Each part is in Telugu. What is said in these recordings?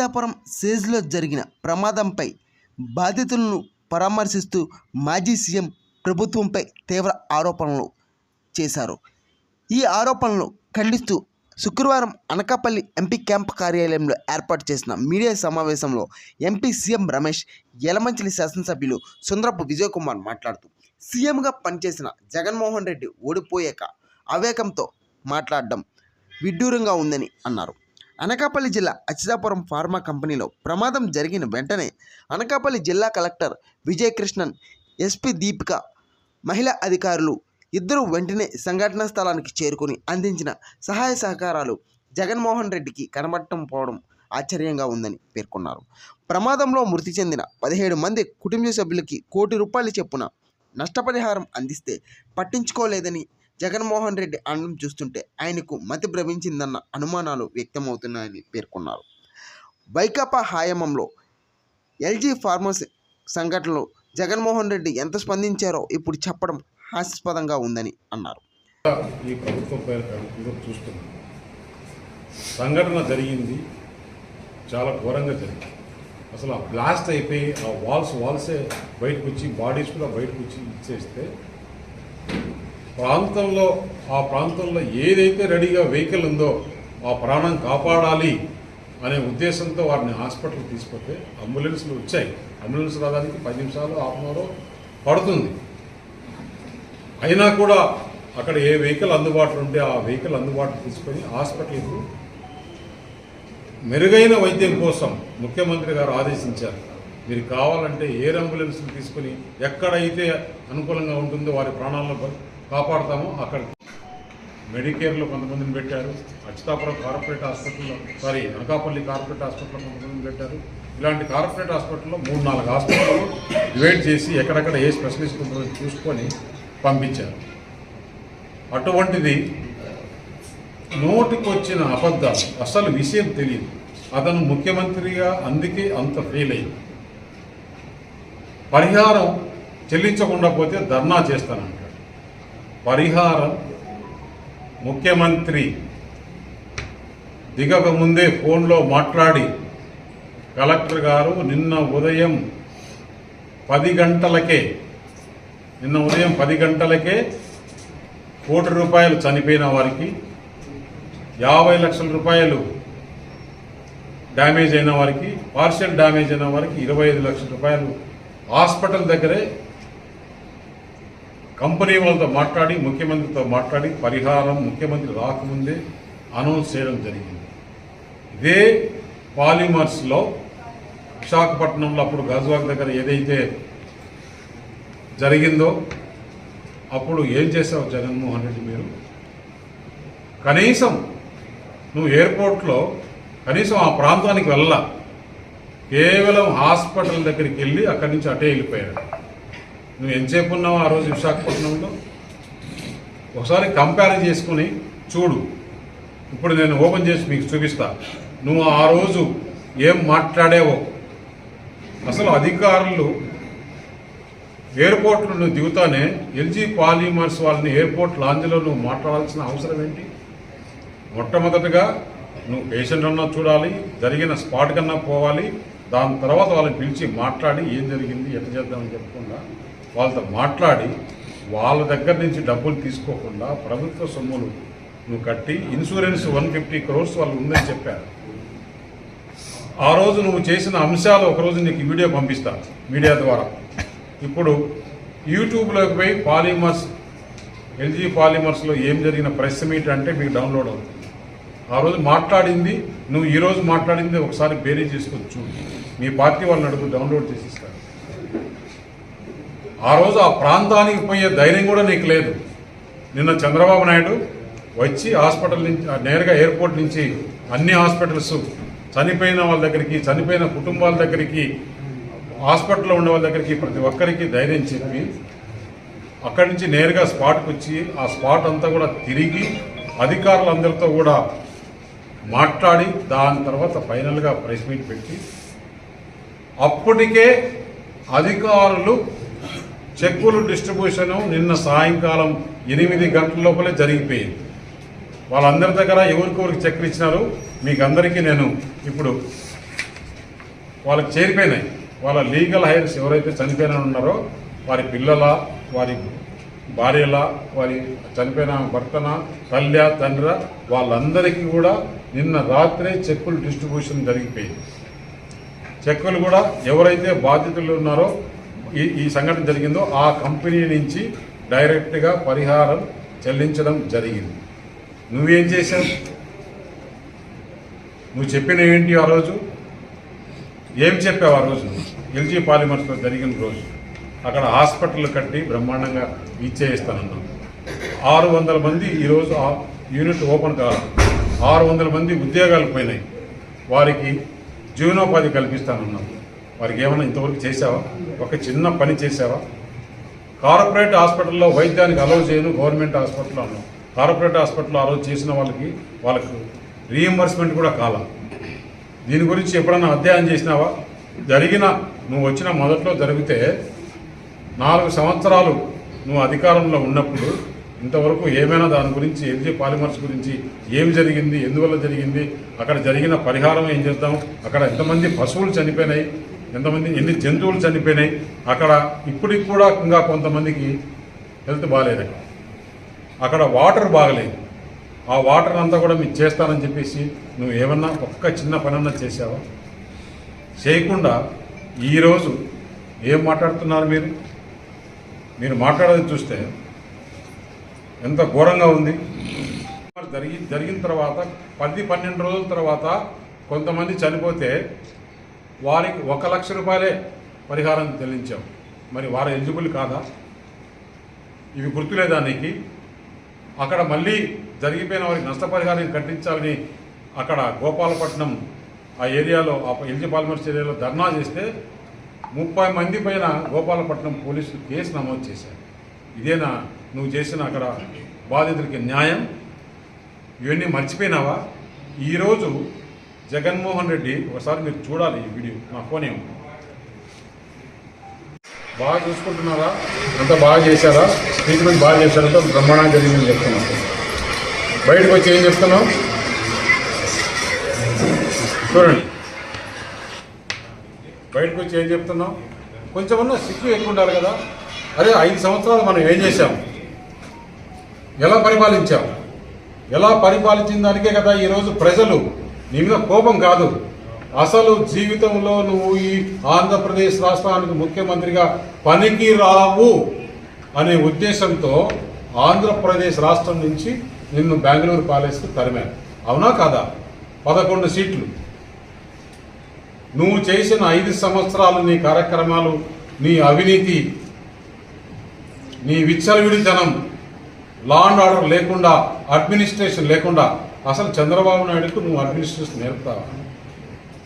సీతాపురం సేజ్లో జరిగిన ప్రమాదంపై బాధితులను పరామర్శిస్తూ మాజీ సీఎం ప్రభుత్వంపై తీవ్ర ఆరోపణలు చేశారు. ఈ ఆరోపణలు ఖండిస్తూ శుక్రవారం అనకాపల్లి ఎంపీ క్యాంప్ కార్యాలయంలో ఏర్పాటు చేసిన మీడియా సమావేశంలో ఎంపీ సీఎం రమేష్ యలమంచిలి శాసనసభ్యులు సుందరపు విజయ్ కుమార్ మాట్లాడుతూ సీఎంగా పనిచేసిన జగన్మోహన్ రెడ్డి ఓడిపోయాక అవేకంతో మాట్లాడడం విడ్డూరంగా ఉందని అన్నారు. అనకాపల్లి జిల్లా అచితాపురం ఫార్మా కంపెనీలో ప్రమాదం జరిగిన వెంటనే అనకాపల్లి జిల్లా కలెక్టర్ విజయకృష్ణన్ ఎస్పీ దీపిక మహిళా అధికారులు ఇద్దరు వెంటనే సంఘటనా స్థలానికి చేరుకొని అందించిన సహాయ సహకారాలు జగన్మోహన్ రెడ్డికి కనబడటం పోవడం ఆశ్చర్యంగా ఉందని పేర్కొన్నారు. ప్రమాదంలో మృతి చెందిన పదిహేడు మంది కుటుంబ సభ్యులకి కోటి రూపాయలు చెప్పున నష్టపరిహారం అందిస్తే పట్టించుకోలేదని జగన్మోహన్ రెడ్డి అనడం చూస్తుంటే ఆయనకు మతి భ్రమించిందన్న అనుమానాలు వ్యక్తమవుతున్నాయని పేర్కొన్నారు. వైకాపా హాయమంలో ఎల్జీ ఫార్మర్స్ సంఘటనలో జగన్మోహన్ రెడ్డి ఎంత స్పందించారో ఇప్పుడు చెప్పడం హాస్యాస్పదంగా ఉందని అన్నారు. ఈ ప్రభుత్వం చూస్తున్నాం. సంఘటన జరిగింది చాలా ఘోరంగా జరిగింది. అసలు ఆ బ్లాస్ట్ అయిపోయి ఆ వాల్స్ వాల్సే బయటకు వచ్చి బాడీస్ కూడా బయటకు వచ్చి ఇచ్చేస్తే ప్రాంతంలో ఆ ప్రాంతంలో ఏదైతే రెడీగా వెహికల్ ఉందో ఆ ప్రాణం కాపాడాలి అనే ఉద్దేశంతో వారిని హాస్పిటల్ తీసుకొస్తే అంబులెన్స్లు వచ్చాయి. అంబులెన్స్ రావడానికి పది నిమిషాలు హాఫ్ పడుతుంది. అయినా కూడా అక్కడ ఏ వెహికల్ అందుబాటులో ఉంటే ఆ వెహికల్ అందుబాటులో తీసుకొని హాస్పిటల్కు మెరుగైన వైద్యం కోసం ముఖ్యమంత్రి గారు ఆదేశించారు. మీరు కావాలంటే ఏ అంబులెన్స్ని తీసుకుని ఎక్కడైతే అనుకూలంగా ఉంటుందో వారి ప్రాణాలను కాపాడతామో. అక్కడ మెడికేర్లో కొంతమందిని పెట్టారు. అచ్యుతాపురం కార్పొరేట్ హాస్పిటల్లో సారీ అనకాపల్లి కార్పొరేట్ హాస్పిటల్లో కొంతమందిని పెట్టారు. ఇలాంటి కార్పొరేట్ హాస్పిటల్లో మూడు నాలుగు హాస్పిటల్లో డివైడ్ చేసి ఎక్కడెక్కడ ఏ స్పెషలిస్ట్ ఉంటుందో చూసుకొని పంపించారు. అటువంటిది నోటికొచ్చిన అబద్ధాలు అసలు విషయం తెలియదు. అతను ముఖ్యమంత్రిగా అందుకే అంత ఫెయిల్ అయింది పరిహారం చెల్లించకుండా పోతే ధర్నా చేస్తానంట పరిహారం ముఖ్యమంత్రి దిగక ముందే ఫోన్లో మాట్లాడి కలెక్టర్ గారు నిన్న ఉదయం పది గంటలకే నిన్న ఉదయం పది గంటలకే కోటి రూపాయలు చనిపోయిన వారికి యాభై లక్షల రూపాయలు డ్యామేజ్ అయిన వారికి పార్షియల్ డ్యామేజ్ అయిన వారికి ఇరవై ఐదు లక్షల రూపాయలు హాస్పిటల్ దగ్గరే కంపెనీ వాళ్ళతో మాట్లాడి ముఖ్యమంత్రితో మాట్లాడి పరిహారం ముఖ్యమంత్రి రాకముందే అనౌన్స్ చేయడం జరిగింది. ఇదే పాలిమర్స్లో విశాఖపట్నంలో అప్పుడు గాజువాక్ దగ్గర ఏదైతే జరిగిందో అప్పుడు ఏం చేసావు జగన్మోహన్ రెడ్డి మీరు? కనీసం నువ్వు ఎయిర్పోర్ట్లో కనీసం ఆ ప్రాంతానికి వెళ్ళ కేవలం హాస్పిటల్ దగ్గరికి వెళ్ళి అక్కడి నుంచి అటే వెళ్ళిపోయాడు. నువ్వు ఎంతసేపు ఉన్నావు ఆ రోజు విశాఖపట్నంలో? ఒకసారి కంపేర్ చేసుకుని చూడు. ఇప్పుడు నేను ఓపెన్ చేసి మీకు చూపిస్తా. నువ్వు ఆ రోజు ఏం మాట్లాడేవో? అసలు అధికారులు ఎయిర్పోర్ట్లో నువ్వు దిగుతానే ఎల్జీ పాలిమర్స్ వాళ్ళని ఎయిర్పోర్ట్ లాంజ్లో నువ్వు మాట్లాడాల్సిన అవసరం ఏంటి? మొట్టమొదటిగా నువ్వు పేషెంట్ అన్నా చూడాలి జరిగిన స్పాట్ కన్నా పోవాలి దాని తర్వాత వాళ్ళని పిలిచి మాట్లాడి ఏం జరిగింది ఎట్లా చేద్దామని చెప్పకుండా వాళ్ళతో మాట్లాడి వాళ్ళ దగ్గర నుంచి డబ్బులు తీసుకోకుండా ప్రభుత్వ సొమ్ములు నువ్వు కట్టి ఇన్సూరెన్స్ వన్ ఫిఫ్టీ క్రోర్స్ వాళ్ళు ఉందని చెప్పారు. ఆ రోజు నువ్వు చేసిన అంశాలు ఒకరోజు నీకు వీడియో పంపిస్తా మీడియా ద్వారా. ఇప్పుడు యూట్యూబ్లోకి పోయి పాలిమర్స్ ఎల్జీ పాలిమర్స్లో ఏం జరిగిన ప్రెస్ మీట్ అంటే మీకు డౌన్లోడ్ అవుతుంది. ఆ రోజు మాట్లాడింది నువ్వు ఈరోజు మాట్లాడింది ఒకసారి బేరీ చేసుకొని చూడు. మీ పార్టీ వాళ్ళని అడుగు డౌన్లోడ్ చేసి ఇస్తారు ఆ రోజు ఆ ప్రాంతానికి పోయే ధైర్యం కూడా నీకు లేదు. నిన్న చంద్రబాబు నాయుడు వచ్చి హాస్పిటల్ నుంచి నేరుగా ఎయిర్పోర్ట్ నుంచి అన్ని హాస్పిటల్స్ చనిపోయిన వాళ్ళ దగ్గరికి చనిపోయిన కుటుంబాల దగ్గరికి హాస్పిటల్లో ఉండే వాళ్ళ దగ్గరికి ప్రతి ఒక్కరికి ధైర్యం చెప్పి అక్కడి నుంచి నేరుగా స్పాట్కి వచ్చి ఆ స్పాట్ అంతా కూడా తిరిగి అధికారులందరితో కూడా మాట్లాడి దాని తర్వాత ఫైనల్గా ప్రెస్ మీట్ పెట్టి అప్పటికే అధికారులు చెక్కులు డిస్ట్రిబ్యూషన్ నిన్న సాయంకాలం ఎనిమిది గంటల లోపలే జరిగిపోయింది. వాళ్ళందరి దగ్గర ఎవరికెవరికి చెక్కులు ఇచ్చినారు మీకు అందరికీ నేను ఇప్పుడు వాళ్ళకి చేరిపోయినాయి. వాళ్ళ లీగల్ హైర్స్ ఎవరైతే చనిపోయిన ఉన్నారో వారి పిల్లల వారి భార్యల వారి చనిపోయిన భర్తన తల్లి తండ్రి వాళ్ళందరికీ కూడా నిన్న రాత్రే చెక్కులు డిస్ట్రిబ్యూషన్ జరిగిపోయింది. చెక్కులు కూడా ఎవరైతే బాధితులు ఉన్నారో ఈ ఈ సంఘటన జరిగిందో ఆ కంపెనీ నుంచి డైరెక్ట్గా పరిహారం చెల్లించడం జరిగింది. నువ్వేం చేశావు? నువ్వు చెప్పిన ఏంటి ఆ రోజు? ఏం చెప్పావు ఆ రోజు ఎల్జీ పాలిమర్స్లో జరిగిన రోజు. అక్కడ హాస్పిటల్ కట్టి బ్రహ్మాండంగా ఇచ్చేయిస్తానన్నావు ఆరు వందల మంది ఈరోజు ఆ యూనిట్ ఓపెన్ కావాలి ఆరు వందల మంది ఉద్యోగాలు పోయినాయి. వారికి జీవనోపాధి కల్పిస్తానన్నావు. వారికి ఏమైనా ఇంతవరకు చేసావా ఒక చిన్న పని చేసావా కార్పొరేట్ హాస్పిటల్లో వైద్యానికి అలౌ చేయను గవర్నమెంట్ హాస్పిటల్లో అన్నాం. కార్పొరేట్ హాస్పిటల్లో అలౌ చేసిన వాళ్ళకి వాళ్ళకు రీఎంబర్స్మెంట్ కూడా కాల. దీని గురించి ఎప్పుడన్నా అధ్యయనం చేసినావా? జరిగిన నువ్వు వచ్చిన మొదట్లో జరిగితే నాలుగు సంవత్సరాలు నువ్వు అధికారంలో ఉన్నప్పుడు ఇంతవరకు ఏమైనా దాని గురించి ఎల్జీ పాలిమర్స్ గురించి ఏం జరిగింది ఎందువల్ల జరిగింది అక్కడ జరిగిన పరిహారం ఏం చేద్దాం అక్కడ ఎంతమంది పశువులు చనిపోయినాయి ఎంతమంది ఎన్ని జంతువులు చనిపోయినాయి అక్కడ ఇప్పటికి కూడా ఇంకా కొంతమందికి హెల్త్ బాగాలేదు అక్కడ. అక్కడ వాటర్ బాగలేదు. ఆ వాటర్ అంతా కూడా మీకు చేస్తానని చెప్పేసి నువ్వు ఏమన్నా ఒక్క చిన్న పనన్నా చేసావా చేయకుండా ఈరోజు ఏం మాట్లాడుతున్నారు మీరు? మీరు మాట్లాడేది చూస్తే ఎంత ఘోరంగా ఉంది. మరి జరిగి జరిగిన తర్వాత పది పన్నెండు రోజుల తర్వాత కొంతమంది చనిపోతే వారికి ఒక లక్ష రూపాయలే పరిహారం చెల్లించాం. మరి వారు ఎలిజిబుల్ కాదా? ఇవి గుర్తులేదానికి అక్కడ మళ్ళీ జరిగిపోయిన వారికి నష్టపరిహారం కట్టించాలని అక్కడ గోపాలపట్నం ఆ ఏరియాలో ఆ ఎల్జీ పాల్మర్స్ ఏరియాలో ధర్నా చేస్తే ముప్పై మంది పైన గోపాలపట్నం పోలీసులు కేసు నమోదు చేశారు. ఇదేనా నువ్వు చేసిన అక్కడ బాధితులకి న్యాయం? ఇవన్నీ మర్చిపోయినావా? ఈరోజు జగన్మోహన్ రెడ్డి ఒకసారి మీరు చూడాలి ఈ వీడియో. నా ఫోన్ ఏమో. బాగా చూసుకుంటున్నారా? అంతా బాగా చేశారా? ట్రీట్మెంట్ బాగా చేశారంటే బ్రహ్మాండంగా జరిగిందని చెప్తున్నాం. బయటకు వచ్చి ఏం చెప్తున్నాం? చూడండి. బయటకు వచ్చి ఏం చెప్తున్నాం? కొంచెమన్నా సిక్కు ఎక్కువ ఉండాలి కదా. అరే ఐదు సంవత్సరాలు మనం ఏం చేశాం? ఎలా పరిపాలించాం? ఎలా పరిపాలించిన దానికే కదా ఈరోజు ప్రజలు నీ మీద కోపం కాదు. అసలు జీవితంలో నువ్వు ఈ ఆంధ్రప్రదేశ్ రాష్ట్రానికి ముఖ్యమంత్రిగా పనికి రావు అనే ఉద్దేశంతో ఆంధ్రప్రదేశ్ రాష్ట్రం నుంచి నిన్ను బెంగళూరు ప్యాలెస్కి తరిమాను అవునా కాదా? పదకొండు సీట్లు. నువ్వు చేసిన ఐదు సంవత్సరాలు నీ కార్యక్రమాలు నీ అవినీతి నీ విచ్చలవిడితనం లా అండ్ ఆర్డర్ లేకుండా అడ్మినిస్ట్రేషన్ లేకుండా అసలు చంద్రబాబు నాయుడుకు నువ్వు అడ్మినిస్ట్రేషన్ నేర్పుతావా?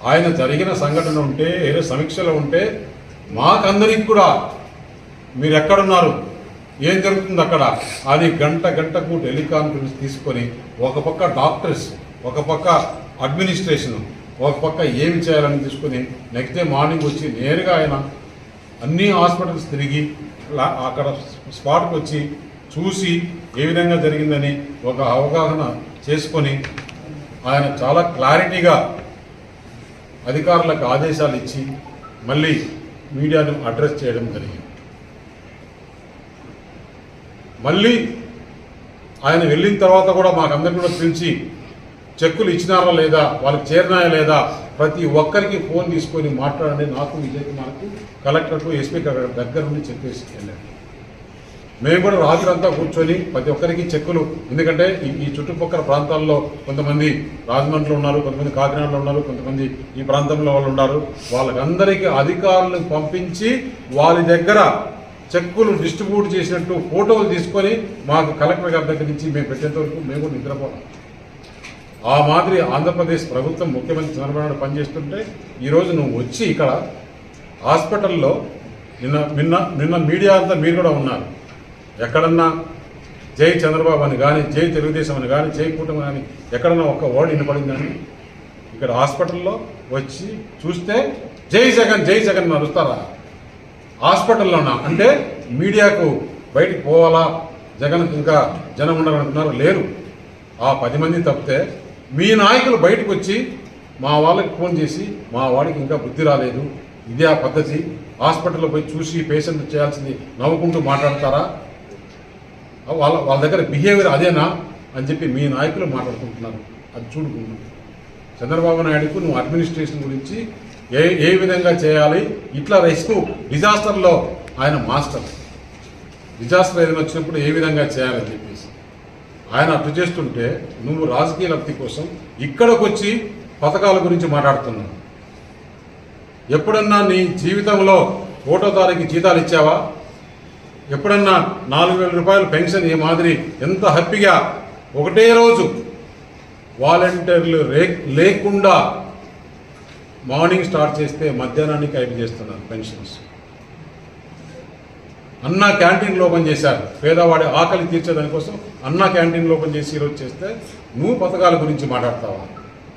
ఆయన జరిగిన సంఘటన ఉంటే ఏదో సమీక్షలో ఉంటే మాకందరికి కూడా మీరు ఎక్కడున్నారు ఏం జరుగుతుంది అక్కడ? అది గంట గంటకు టెలికాన్ఫరెన్స్ తీసుకొని ఒక పక్క డాక్టర్స్ ఒక పక్క అడ్మినిస్ట్రేషన్ ఒక పక్క ఏమి చేయాలని తీసుకొని నెక్స్ట్ డే మార్నింగ్ వచ్చి నేరుగా ఆయన అన్ని హాస్పిటల్స్ తిరిగి అక్కడ స్పాట్కి వచ్చి చూసి ఏ విధంగా జరిగిందని ఒక అవగాహన చేసుకొని ఆయన చాలా క్లారిటీగా అధికారులకు ఆదేశాలు ఇచ్చి మళ్ళీ మీడియాను అడ్రస్ చేయడం జరిగింది. మళ్ళీ ఆయన వెళ్ళిన తర్వాత కూడా మాకందరికీ కూడా పిలిచి చెక్కులు ఇచ్చినారా లేదా వాళ్ళకి చేరినాయా లేదా ప్రతి ఒక్కరికి ఫోన్ తీసుకొని మాట్లాడండి. నాకు విజయ్ కుమార్కు కలెక్టర్కు ఎస్పీ దగ్గర నుండి చెక్ వెళ్ళాడు మేము కూడా రాత్రి అంతా కూర్చొని ప్రతి ఒక్కరికి చెక్కులు. ఎందుకంటే ఈ చుట్టుపక్కల ప్రాంతాల్లో కొంతమంది రాజమండ్రిలో ఉన్నారు కొంతమంది కాకినాడలో ఉన్నారు కొంతమంది ఈ ప్రాంతంలో వాళ్ళు ఉన్నారు. వాళ్ళకందరికీ అధికారులను పంపించి వారి దగ్గర చెక్కులు డిస్ట్రిబ్యూట్ చేసినట్టు ఫోటోలు తీసుకొని మాకు కలెక్టర్ గారి దగ్గర నుంచి మేము పెట్టేంత వరకు మేము కూడా నిద్రపోతాం. ఆ మాదిరి ఆంధ్రప్రదేశ్ ప్రభుత్వం ముఖ్యమంత్రి చంద్రబాబు నాయుడు పనిచేస్తుంటే ఈరోజు నువ్వు వచ్చి ఇక్కడ హాస్పిటల్లో నిన్న నిన్న నిన్న మీడియా అంతా మీరు కూడా ఉన్నారు. ఎక్కడన్నా జై చంద్రబాబు అని కానీ జై తెలుగుదేశం అని కానీ జై కూటమి కానీ ఎక్కడన్నా ఒక్క వర్డ్ వినపడిందని ఇక్కడ హాస్పిటల్లో వచ్చి చూస్తే జై జగన్ జై జగన్ నడుస్తారా హాస్పిటల్లోనా? అంటే మీడియాకు బయటికి పోవాలా? జగన్ ఇంకా జనం ఉండాలనుకున్నారు లేరు. ఆ పది మంది తప్పితే మీ నాయకులు బయటకు వచ్చి మా వాళ్ళకి ఫోన్ చేసి మా వాడికి ఇంకా బుద్ధి రాలేదు. ఇదే ఆ పద్ధతి. హాస్పిటల్లో పోయి చూసి పేషెంట్ చేయాల్సింది నవ్వుకుంటూ మాట్లాడతారా? వాళ్ళ వాళ్ళ దగ్గర బిహేవియర్ అదేనా అని చెప్పి మీ నాయకులు మాట్లాడుకుంటున్నారు. అది చూడుకుంటున్నారు చంద్రబాబు నాయుడుకు నువ్వు అడ్మినిస్ట్రేషన్ గురించి ఏ ఏ విధంగా చేయాలి? ఇట్లా రెస్క్యూ డిజాస్టర్లో ఆయన మాస్టర్. డిజాస్టర్ ఏదైనా వచ్చినప్పుడు ఏ విధంగా చేయాలని చెప్పేసి. ఆయన అటు చేస్తుంటే నువ్వు రాజకీయ లబ్ధి కోసం ఇక్కడికి వచ్చి పథకాల గురించి మాట్లాడుతున్నావు. ఎప్పుడన్నా నీ జీవితంలో ఓటో తారీఖు జీతాలు ఇచ్చావా? ఎప్పుడన్నా నాలుగు వేల రూపాయలు పెన్షన్ ఈ మాదిరి ఎంత హ్యాపీగా ఒకటే రోజు వాలంటీర్లు రే లేకుండా మార్నింగ్ స్టార్ట్ చేస్తే మధ్యాహ్నానికి ఐదు చేస్తున్నారు పెన్షన్స్. అన్నా క్యాంటీన్లు ఓపెన్ చేశారు. పేదవాడి ఆకలి తీర్చేదాని కోసం అన్నా క్యాంటీన్లు ఓపెన్ చేసి ఈరోజు చేస్తే నువ్వు పథకాల గురించి మాట్లాడతావా?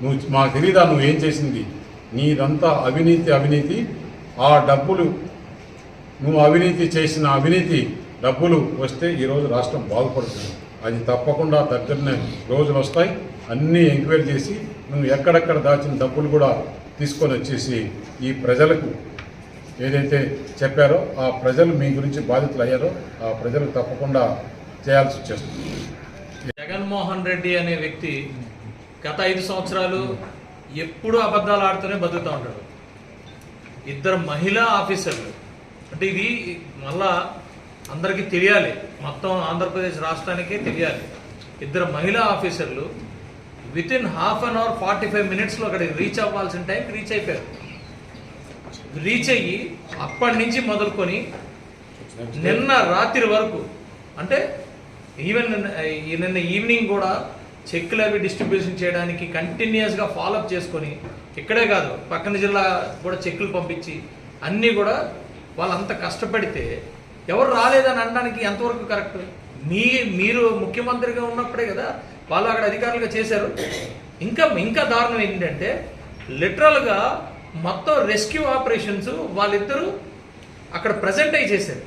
నువ్వు మాకు తెలీదా నువ్వు ఏం చేసింది? నీదంతా అవినీతి అవినీతి. ఆ డబ్బులు నువ్వు అవినీతి చేసిన అవినీతి డబ్బులు వస్తే ఈరోజు రాష్ట్రం బాగుపడుతుంది. అది తప్పకుండా దగ్గరనే రోజులు వస్తాయి. అన్నీ ఎంక్వైరీ చేసి నువ్వు ఎక్కడెక్కడ దాచిన డబ్బులు కూడా తీసుకొని వచ్చేసి ఈ ప్రజలకు ఏదైతే చెప్పారో ఆ ప్రజలు మీ గురించి బాధితులు అయ్యారో ఆ ప్రజలకు తప్పకుండా చేయాల్సి వచ్చేస్తుంది. జగన్మోహన్ రెడ్డి అనే వ్యక్తి గత ఐదు సంవత్సరాలు ఎప్పుడూ అబద్ధాలు ఆడుతూనే బతుకుతూ ఉంటాడు. ఇద్దరు మహిళా ఆఫీసర్లు అంటే ఇది మళ్ళా అందరికీ తెలియాలి. మొత్తం ఆంధ్రప్రదేశ్ రాష్ట్రానికే తెలియాలి. ఇద్దరు మహిళా ఆఫీసర్లు within half an hour forty five మినిట్స్లో అక్కడికి రీచ్ అవ్వాల్సిన టైం రీచ్ అయిపోయారు. రీచ్ అయ్యి అప్పటి నుంచి మొదలుకొని నిన్న రాత్రి వరకు అంటే ఈవెన్ నిన్న ఈ నిన్న ఈవినింగ్ కూడా చెక్కులు అవి డిస్ట్రిబ్యూషన్ చేయడానికి కంటిన్యూస్గా ఫాలోఅప్ చేసుకొని ఇక్కడే కాదు పక్కన జిల్లా కూడా చెక్కులు పంపించి అన్నీ కూడా వాళ్ళంత కష్టపడితే ఎవరు రాలేదని అనడానికి ఎంతవరకు కరెక్ట్? మీ మీరు ముఖ్యమంత్రిగా ఉన్నప్పుడే కదా వాళ్ళు అక్కడ అధికారులుగా చేశారు. ఇంకా ఇంకా దారుణం ఏంటంటే లిటరల్గా మొత్తం రెస్క్యూ ఆపరేషన్స్ వాళ్ళిద్దరూ అక్కడ ప్రజెంట్ అయి చేశారు.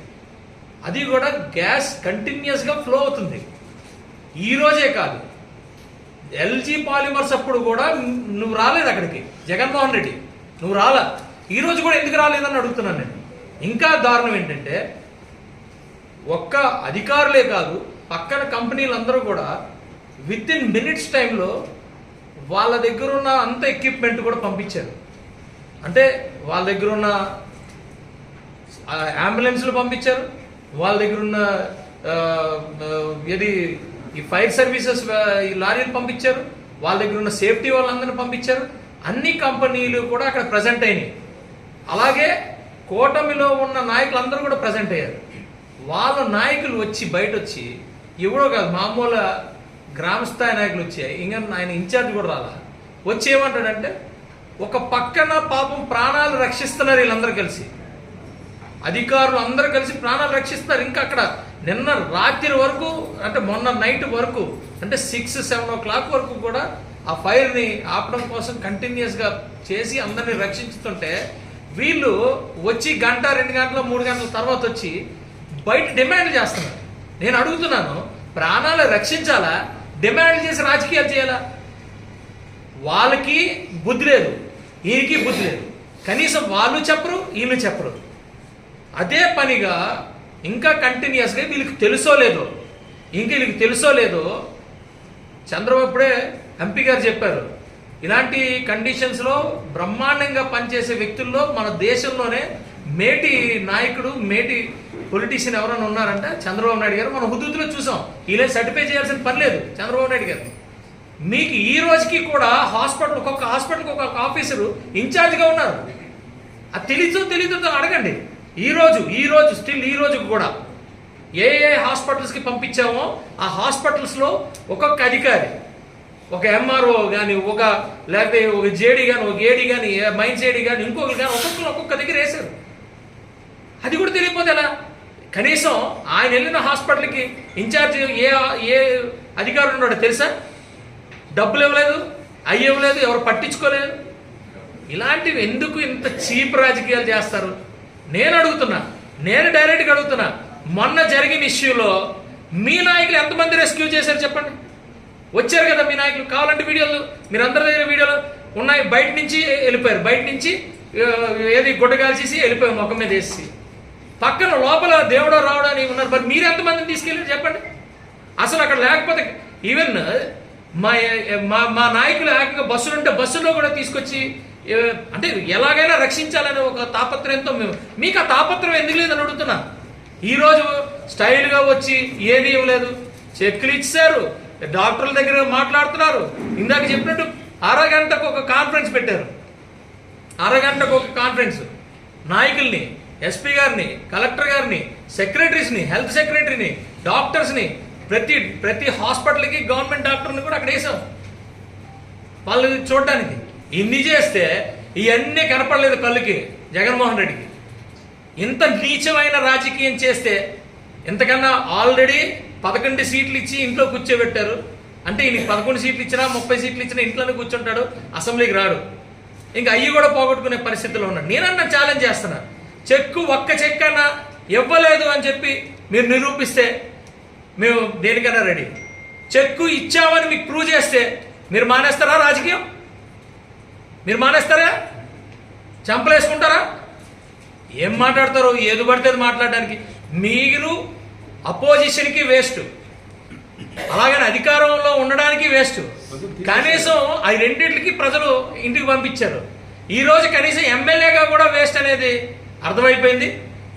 అది కూడా గ్యాస్ కంటిన్యూస్గా ఫ్లో అవుతుంది. ఈ రోజే కాదు. ఎల్జీ పాలిమర్స్ అప్పుడు కూడా నువ్వు రాలేదు అక్కడికి. జగన్మోహన్ రెడ్డి. నువ్వు రాలా. ఈ రోజు కూడా ఎందుకు రాలేదని అడుగుతున్నాను నేను. ఇంకా దారుణం ఏంటంటే ఒక్క అధికారులే కాదు పక్కన కంపెనీలందరూ కూడా విత్ ఇన్ మినిట్స్ టైంలో వాళ్ళ దగ్గర ఉన్న అంత ఎక్విప్మెంట్ కూడా పంపించారు. అంటే వాళ్ళ దగ్గర ఉన్న అంబులెన్స్లు పంపించారు. వాళ్ళ దగ్గర ఉన్న ఏది ఈ ఫైర్ సర్వీసెస్ ఈ లారీలు పంపించారు. వాళ్ళ దగ్గర ఉన్న సేఫ్టీ వాళ్ళందరినీ పంపించారు. అన్ని కంపెనీలు కూడా అక్కడ ప్రజెంట్ అయినాయి. అలాగే కూటమిలో ఉన్న నాయకులందరూ కూడా ప్రజెంట్ అయ్యారు. వాళ్ళ నాయకులు వచ్చి బయట వచ్చి ఎవడో కాదు మామూలు గ్రామస్థాయి నాయకులు వచ్చాయి ఇంకా ఆయన ఇన్ఛార్జ్ కూడా రాలా. వచ్చి ఏమంటాడంటే ఒక పక్కన పాపం ప్రాణాలు రక్షిస్తున్నారు వీళ్ళందరూ కలిసి. అధికారులు అందరూ కలిసి ప్రాణాలు రక్షిస్తారు ఇంకా అక్కడ నిన్న రాత్రి వరకు అంటే మొన్న నైట్ వరకు అంటే సిక్స్ సెవెన్ ఓ క్లాక్ వరకు కూడా ఆ ఫైర్ని ఆపడం కోసం కంటిన్యూస్గా చేసి అందరిని రక్షించుతుంటే వీళ్ళు వచ్చి గంట రెండు గంటల మూడు గంటల తర్వాత వచ్చి బయట డిమాండ్ చేస్తున్నారు. నేను అడుగుతున్నాను ప్రాణాలు రక్షించాలా? డిమాండ్ చేసి రాజకీయాలు చేయాలా? వాళ్ళకి బుద్ధి లేదు. ఈయనకి బుద్ధి లేదు. కనీసం వాళ్ళు చెప్పరు వీళ్ళు చెప్పరు. అదే పనిగా ఇంకా కంటిన్యూస్గా వీళ్ళకి తెలుసో లేదో ఇంక వీళ్ళకి తెలుసో లేదో చంద్రబాబు ఎంపీ గారు చెప్పారు. ఇలాంటి కండిషన్స్లో బ్రహ్మాండంగా పనిచేసే వ్యక్తుల్లో మన దేశంలోనే మేటి నాయకుడు మేటి పొలిటీషియన్ ఎవరైనా ఉన్నారంటే చంద్రబాబు నాయుడు గారు మనం హుద్దులో చూసాం. ఇలా సర్టిఫై చేయాల్సిన పని లేదు చంద్రబాబు నాయుడు గారు. మీకు ఈ రోజుకి కూడా హాస్పిటల్ ఒక్కొక్క హాస్పిటల్కి ఒక్కొక్క ఆఫీసరు ఇన్ఛార్జ్గా ఉన్నారు. అది తెలీదు తెలీదు అడగండి. ఈ రోజు ఈ రోజు స్టిల్ ఈ రోజు కూడా ఏ ఏ హాస్పిటల్స్కి పంపించామో ఆ హాస్పిటల్స్లో ఒక్కొక్క అధికారి ఒక ఎంఆర్ఓ కానీ ఒక లేకపోతే ఒక జేడీ కానీ ఒక ఏడీ కానీ మైన్స్ ఏడీ కానీ ఇంకొకరు కానీ ఒక్కొక్కరు ఒక్కొక్క దగ్గర వేశారు. అది కూడా తెలియకపోతే ఎలా? కనీసం ఆయన వెళ్ళిన హాస్పిటల్కి ఇన్ఛార్జ్ ఏ ఏ అధికారులు ఉన్నాడో తెలుసా? డబ్బులు ఇవ్వలేదు అయ్యి ఇవ్వలేదు ఎవరు పట్టించుకోలేదు. ఇలాంటివి ఎందుకు ఇంత చీప్ రాజకీయాలు చేస్తారు? నేను అడుగుతున్నా నేను డైరెక్ట్గా అడుగుతున్నా. మొన్న జరిగిన ఇష్యూలో మీ నాయకులు ఎంతమంది రెస్క్యూ చేశారు చెప్పండి? వచ్చారు కదా మీ నాయకులు కావాలంటే వీడియోలు మీరు అందరి దగ్గర వీడియోలు ఉన్నాయి. బయట నుంచి వెళ్ళిపోయారు. బయట నుంచి ఏది గుడ్డ కాల్చేసి వెళ్ళిపోయారు ముఖం మీద వేసి. పక్కన లోపల దేవుడు రావడం అని ఉన్నారు. మరి మీరు ఎంతమందిని తీసుకెళ్ళారు చెప్పండి. అసలు అక్కడ లేకపోతే ఈవెన్ మా మా మా నాయకులు ఏకంగా బస్సులు ఉంటే బస్సులో కూడా తీసుకొచ్చి అంటే ఎలాగైనా రక్షించాలనే ఒక తాపత్రయంతో మేము. మీకు ఆ తాపత్రం ఎందుకు లేదని అడుగుతున్నా. ఈరోజు స్టైల్గా వచ్చి ఏది ఇవ్వలేదు. చెక్లు ఇచ్చారు. డాక్టర్ల దగ్గర మాట్లాడుతున్నారు. ఇందాక చెప్పినట్టు అరగంటకు ఒక కాన్ఫరెన్స్ పెట్టారు. అరగంటకు ఒక కాన్ఫరెన్స్ నాయకుల్ని ఎస్పీ గారిని కలెక్టర్ గారిని సెక్రటరీస్ని హెల్త్ సెక్రటరీని డాక్టర్స్ని ప్రతి ప్రతి హాస్పిటల్కి గవర్నమెంట్ డాక్టర్ని కూడా అక్కడ వేసాం వాళ్ళు చూడడానికి ఇన్ని చేస్తే ఇవన్నీ కనపడలేదు కళ్ళుకి జగన్మోహన్ రెడ్డికి. ఇంత నీచమైన రాజకీయం చేస్తే ఇంతకన్నా ఆల్రెడీ పదకొండు సీట్లు ఇచ్చి ఇంట్లో కూర్చోబెట్టారు. అంటే ఈయన పదకొండు సీట్లు ఇచ్చినా ముప్పై సీట్లు ఇచ్చినా ఇంట్లోనే కూర్చుంటాడు అసెంబ్లీకి రాడు. ఇంకా అయ్యి కూడా పోగొట్టుకునే పరిస్థితిలో ఉన్నాడు. నేనన్నా ఛాలెంజ్ చేస్తున్నా. చెక్కు ఒక్క చెక్ అన్నా ఇవ్వలేదు అని చెప్పి మీరు నిరూపిస్తే మేము దేనికైనా రెడీ. చెక్కు ఇచ్చామని మీకు ప్రూవ్ చేస్తే మీరు మానేస్తారా రాజకీయం? మీరు మానేస్తారా? చంపలేసుకుంటారా? ఏం మాట్లాడతారు ఏది పడితే అది మాట్లాడడానికి. మీరు అపోజిషన్కి వేస్ట్. అలాగని అధికారంలో ఉండడానికి వేస్ట్. కనీసం ఆ రెండింటికి ప్రజలు ఇంటికి పంపించారు. ఈరోజు కనీసం ఎమ్మెల్యేగా కూడా వేస్ట్ అనేది అర్థమైపోయింది.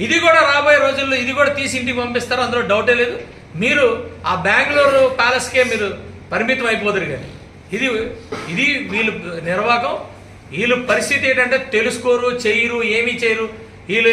ఇది కూడా రాబోయే రోజుల్లో ఇది కూడా తీసి ఇంటికి పంపిస్తారు అందులో డౌటే లేదు. మీరు ఆ బెంగళూరు ప్యాలెస్కే మీరు పరిమితం అయిపోదురు కానీ. ఇది ఇది వీళ్ళు నిర్వాహకం వీళ్ళు పరిస్థితి ఏంటంటే తెలుసుకోరు చేయరు ఏమీ చేయరు. వీళ్ళు